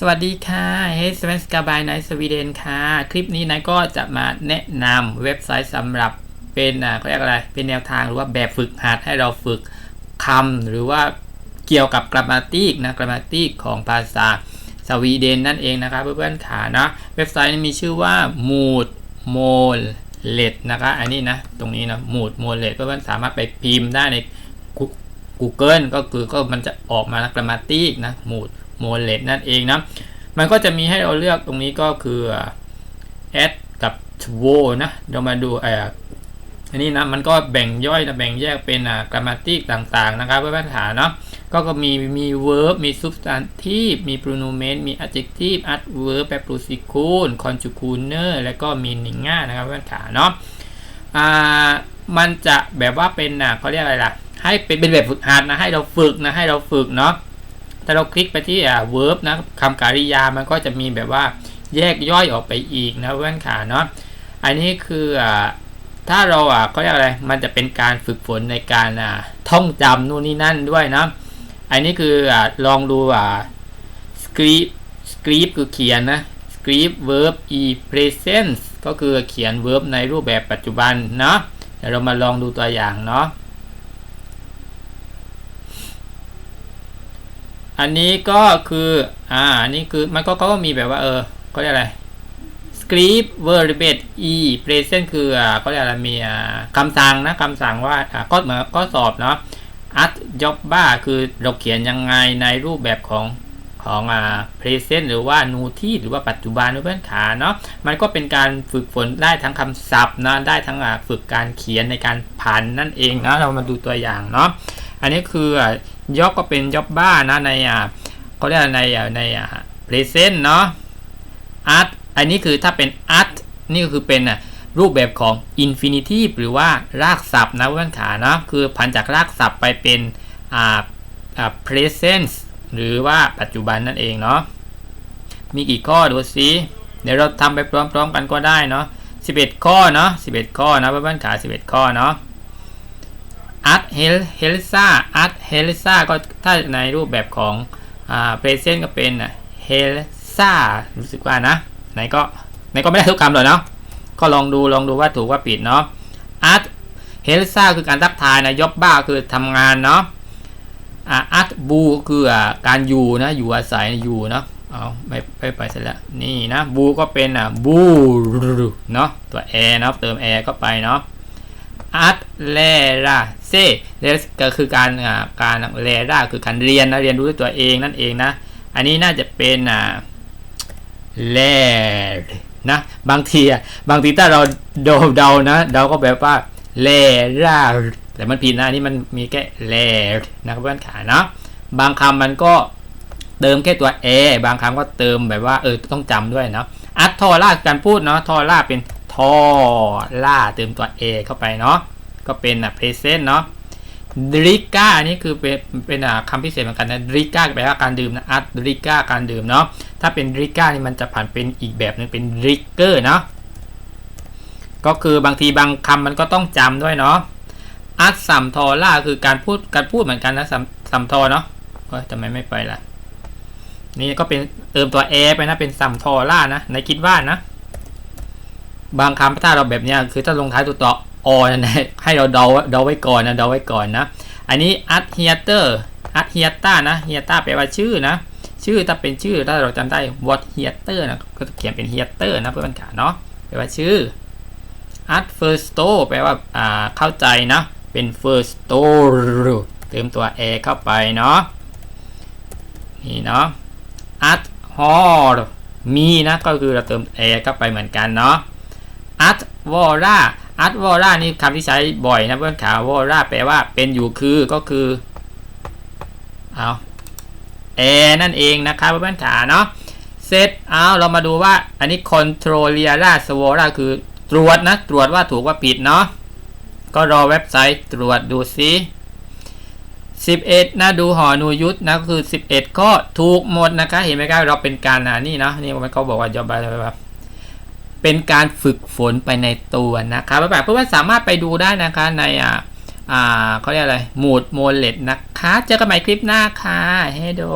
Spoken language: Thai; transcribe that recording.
สวัสดีค่ะเฮสเวนสกาบายไนสวีเดนค่ะ คลิปนี้นายก็จะมาแนะนำเว็บไซต์สำหรับเป็นอ่าเขาเรียกอะไร เป็นแนวทางหรือว่าแบบฝึกหัดให้เราฝึกคำหรือว่าเกี่ยวกับกรามาติกนะกรามาติกของภาษาสวีเดนนั่นเองนะครับเพื่อนๆขานะเว็บไซต์นี้มีชื่อว่า mood m o l e t นะคะอันนี้นะ ตรงนี้นะ mood m o l e t เพื่อนๆสามารถไปพิมพ์ได้ใน Google ก็คือก็มันจะออกมากรามาติกนะ mood โมเลตนั่นเองนะ มันก็จะมีให้เราเลือกตรงนี้ก็คือ add กับ t w o นะเรามาดูออันนี้นะมันก็แบ่งย่อยนะแบ่งแยกเป็นอ่ากรามาติกต่างๆนะครับเพื่อนๆฐานเนาะก็ก็มีมี verb มี substantive มี pronomen มี adjective adverb preposition conjunctioner แล้วก็มี meaning นะครับเพื่อนๆฐานเนาะอ่ามันจะแบบว่าเป็นอะเขาเรียกอะไรล่ะให้เป็นเป็นแบบฝึกหัดนะให้เราฝึกนะให้เราฝึกเนาะ ถ้าเราคลิกไปที่อ่า verb นะคำกริยามันก็จะมีแบบว่าแยกย่อยออกไปอีกนะเพื่อนขาเนาะอันนี้คืออ่าถ้าเราอะเขาเรียกอะไร มันจะเป็นการฝึกฝนในการอ่าท่องจำนู่นนี่นั่นด้วยนะอันนี้คืออ่าลองดูอ่า script script คือเขียนนะ script verb e present ก็คือเขียน verb ในรูปแบบปัจจุบันเนาะเดี๋ยวเรามาลองดูตัวอย่างเนาะ อันนี้ก็คืออ่าอันนี้คือมันก็ก็มีแบบว่าเออเขาเรียกอะไร script verb e present คืออ่าเขาเรียกอะไรมีอ่าคำสั่งนะคำสั่งว่าอ่าก็เหมือนก็สอบเนาะ at job bar คือเราเขียนยังไงในรูปแบบของของอ่า present หรือว่า notice หรือว่าปัจจุบันเพื่อนขาเนาะมันก็เป็นการฝึกฝนได้ทั้งคำศัพท์นะได้ทั้งอ่าฝึกการเขียนในการผันนั่นเองนะเรามาดูตัวอย่างเนาะอันนี้คือ ยอบก็เป็นยอบบ้านะในอ่าเขาเรียกในอ่าในอ่า present เนาะ art อันนี้คือถ้าเป็น art นี่ก็คือเป็นอะรูปแบบของ infinitive หรือว่ารากศัพท์นะเพื่อนขาเนาะคือผันจากรากศัพท์ไปเป็นอ่าอ่า present หรือว่าปัจจุบันนั่นเองเนาะมีกี่ข้อดูสิเดี๋ยวเราทำไปพร้อมๆกันก็ได้เนาะ11 ข้อเนาะ11 ข้อนะเพื่อนๆขา11 ข้อเนาะ อาร์ตเฮลเฮลซ่าอาร์ตเฮลซ่าก็ถ้าในรูปแบบของอ่าเพรเซนต์ก็เป็นเฮลซ่ารู้สึกว่านะไหนก็ไหนก็ไม่ได้ทุกคำเลยเนาะก็ลองดูลองดูว่าถูกว่าผิดเนาะอาร์ตเฮลซ่าคือการทักทายนะยบบ้าคือทำงานเนาะอาร์ตบูคือการอยู่นะอยู่อาศัยอยู่เนาะเอาไม่ไปไปเสร็จแล้วนี่นะบูก็เป็นอะบูเนาะตัวแอร์เนาะเติมแอร์เข้าไปเนาะอาร์ต เลราเซเลสก็คือการการเลราคือการเรียนนะเรียนรู้ด้วยตัวเองนั่นเองนะ อันนี้น่าจะเป็นอ่าเลนะบางทีอะบางทีถ้าเราเดาเดานะเราก็แบบว่าเลราแต่มันผิดนะอันนี้มันมีแค่เลนะเพื่อนขาเนาะบางคำมันก็เติมแค่ตัว a บางคำก็เติมแบบว่าเออต้องจำด้วยเนาะอัตทอล่าการพูดเนาะทอล่าเป็นทอล่าเติมตัว a เข้าไปเนาะ ก็เป็นอะ present เนาะดริก้าอันนี้คือเป็นเป็นอะคำพิเศษเหมือนกันนะดริก้าแปลว่าการดื่มนะอัดดริก้าการดื่มเนาะถ้าเป็นดริก้านี่มันจะผ่านเป็นอีกแบบนึงเป็นดริกเกอร์เนาะก็คือบางทีบางคำมันก็ต้องจำด้วยเนาะอัดสัมทอล่าคือการพูดการพูดเหมือนกันนะสัมสัมทอเนาะก็ทำไมไม่ไปล่ะ นี่ก็เป็นเติมตัว a ไปนะเป็นสัมทอล่านะในคิดว่านะ บางคำถ้าเราแบบนี้คือถ้าลงท้ายตัวต่อ อนะให้เราเดาเดาไว้ก่อนนะเดาไว้ก่อนนะ อันนี้อัตเฮียเตอร์อัตเฮียต้านะเฮียต้าแปลว่าชื่อนะ ชื่อถ้าเป็นชื่อถ้าเราจำได้ what เฮียเตอร์นะก็เขียนเป็นเฮียเตอร์นะเพื่อนขาเนาะแปลว่าชื่ออัตเฟิร์สโตแปลว่าอ่าเข้าใจนะเป็น first t o เติมตัว a เข้าไปเนาะนี่เนาะอัตฮอร์มีนะก็คือเราเติม a เข้าไปเหมือนกันเนาะอัตวอร่า อัตวอร่านี่คำที่ใช้บ่อยนะเพื่อนขาวอร่าแปลว่าเป็นอยู่คือก็คือเอาแอร์นั่นเองนะครับเพื่อนขาเนาะเซตเอาเรามาดูว่าอันนี้ controlliera s v o r a คือตรวจนะ ตรวจว่าถูกว่าผิดเนาะก็รอเว็บไซต์ตรวจดูซิ11 นะดูหอนูยุทธนะก็คือ 11ก็ถูกหมดนะคะ เห็นไหมครับเราเป็นการอ่านี่เนาะนี่มันเขาบอกว่าจอบแบบ เป็นการฝึกฝนไปในตัวนะครับแบบเพื่อนๆสามารถไปดูได้นะคะในอ่าอ่าเขาเรียกอะไรมูดโมเลตนะคะ เจอกันใหม่คลิปหน้าค่ะให้ดู